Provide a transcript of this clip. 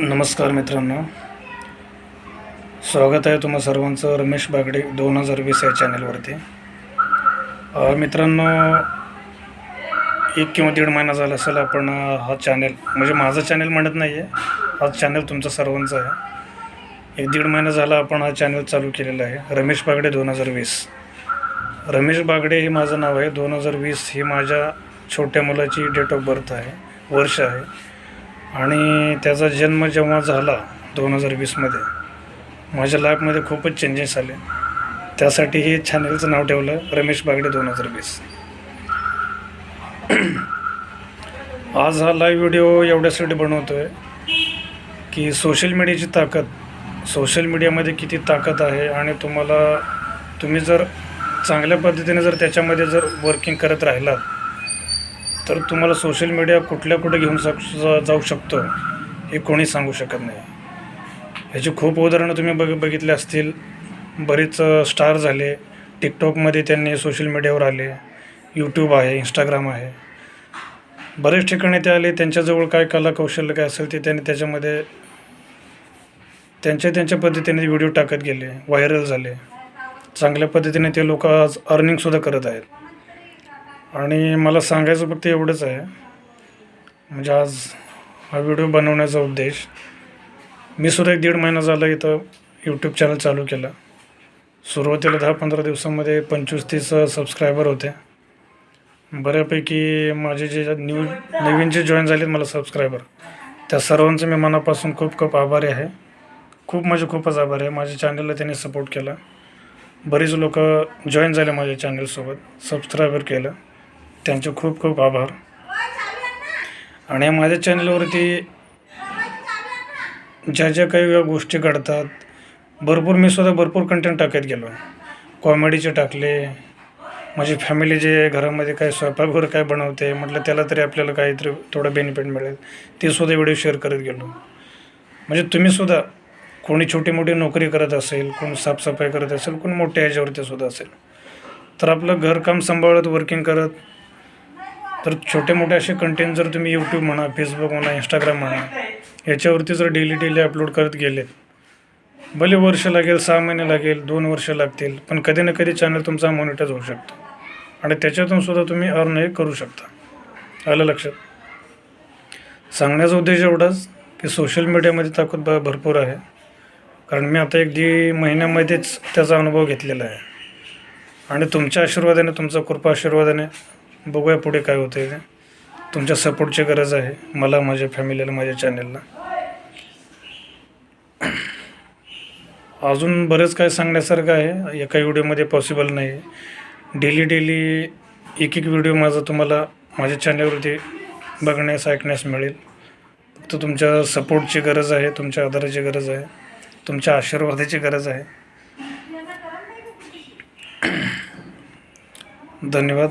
नमस्कार मित्रांनो. स्वागत आहे तुम्हा सर्वांचं रमेश बागडे दोन हजार वीस या चॅनलवरती मित्रांनो एक किंवा दीड महिना झाला असेल आपण हा चॅनल म्हणजे माझं चॅनल म्हणत नाही आहे हा चॅनल तुमचा सर्वांचा आहे. एक दीड महिना झाला आपण हा चॅनल चालू केलेला आहे रमेश बागडे दोन हजार वीस. रमेश बागडे हे माझं नाव आहे दोन हजार वीस ही माझ्या छोट्या मुलाची डेट ऑफ बर्थ आहे वर्ष आहे. आणि त्याचा जन्म जेव्हा झाला दोन हजार वीसमध्ये माझ्या लाईफमध्ये खूपच चेंजेस आले. त्यासाठी हे चॅनलचं नाव ठेवलं रमेश बागडे दोन हजार वीस. आज हा लाईव्ह व्हिडिओ एवढ्यासाठी बनवतो आहे की सोशल मीडियाची ताकद सोशल मीडियामध्ये किती ताकद आहे आणि तुम्हाला तुम्ही जर चांगल्या पद्धतीने जर त्याच्यामध्ये जर वर्किंग करत राहिलात तर तुम्हाला सोशल मीडिया कुठल्या कुठे घेऊन सक जा- जाऊ शकतो हे कोणी सांगू शकत नाही. ह्याची खूप उदाहरणं तुम्ही बघ बघितले असतील. बरेच स्टार झाले. टिकटॉकमध्ये त्यांनी सोशल मीडियावर आले. यूट्यूब आहे इंस्टाग्राम आहे. बरेच ठिकाणी ते आले. त्यांच्याजवळ काय कला कौशल्य काय असेल ते त्यांनी त्याच्यामध्ये त्यांच्या त्यांच्या पद्धतीने व्हिडिओ टाकत गेले. व्हायरल झाले. चांगल्या पद्धतीने ते लोक आज अर्निंगसुद्धा करत आहेत. आणि मला सांगायचं फक्त एवढंच आहे. म्हणजे आज हा व्हिडिओ बनवण्याचा उद्देश मी सुद्धा एक दीड महिना झाला इथं यूट्यूब चॅनल चालू केलं. सुरुवातीला दहा पंधरा दिवसामध्ये पंचवीस तीस सबस्क्रायबर होते. बऱ्यापैकी माझे जे न्यू नवीन जे जॉईन झालेत मला सबस्क्रायबर त्या सर्वांचं मी मनापासून खूप खूप आभारी आहे. खूप म्हणजे खूपच आभारी आहे. माझ्या चॅनलला त्यांनी सपोर्ट केला. बरीच लोक जॉईन झाले माझ्या चॅनलसोबत सबस्क्रायबर केलं. त्यांचे खूप खूप आभार. आणि माझ्या चॅनलवरती ज्या ज्या काही गोष्टी घडतात भरपूर मी सुद्धा भरपूर कंटेंट टाकत गेलो. कॉमेडीचे टाकले माझी फॅमिली जे घरामध्ये काय स्वयंपाक वगैरे काय बनवते म्हटलं त्याला तरी आपल्याला काहीतरी थोडं बेनिफिट मिळेल. ते सुद्धा व्हिडिओ शेअर करत गेलो. म्हणजे तुम्हीसुद्धा कोणी छोटी मोठी नोकरी करत असेल कोण साफसफाई करत असेल कोण मोठ्या ह्याच्यावरती सुद्धा असेल तर आपलं घरकाम सांभाळत वर्किंग करत तर छोटे मोठे असे कंटेंट जर तुम्ही यूट्यूब म्हणा फेसबुक म्हणा इंस्टाग्राम म्हणा याच्यावरती जर डेली डेली अपलोड करत गेले भले वर्ष लागेल सहा महिने लागेल दोन वर्ष लागतील पण कधी ना कधी चॅनल तुमचा मॉनिटाईज होऊ शकतो. आणि त्याच्यातून सुद्धा तुम्ही अर्न हे करू शकता. आलं लक्षात? सांगण्याचा उद्देश एवढाच की सोशल मीडियामध्ये ताकद ब भरपूर आहे. कारण मी आता एक दीड महिन्यामध्येच त्याचा अनुभव घेतलेला आहे. आणि तुमच्या आशीर्वादाने तुमचा कृपा आशीर्वादाने बघूया पुढे काय होतं ते. तुमच्या सपोर्टची गरज आहे. मला माझ्या फॅमिलीला माझ्या चॅनलला. अजून बरंच काय सांगण्यासारखं आहे. एका व्हिडिओमध्ये पॉसिबल नाही. डेली डेली एक एक व्हिडिओ माझा तुम्हाला माझ्या चॅनलवरती बघण्यास ऐकण्यास मिळेल. फक्त तुमच्या सपोर्टची गरज आहे तुमच्या आधाराची गरज आहे तुमच्या आशीर्वादाची गरज आहे. धन्यवाद.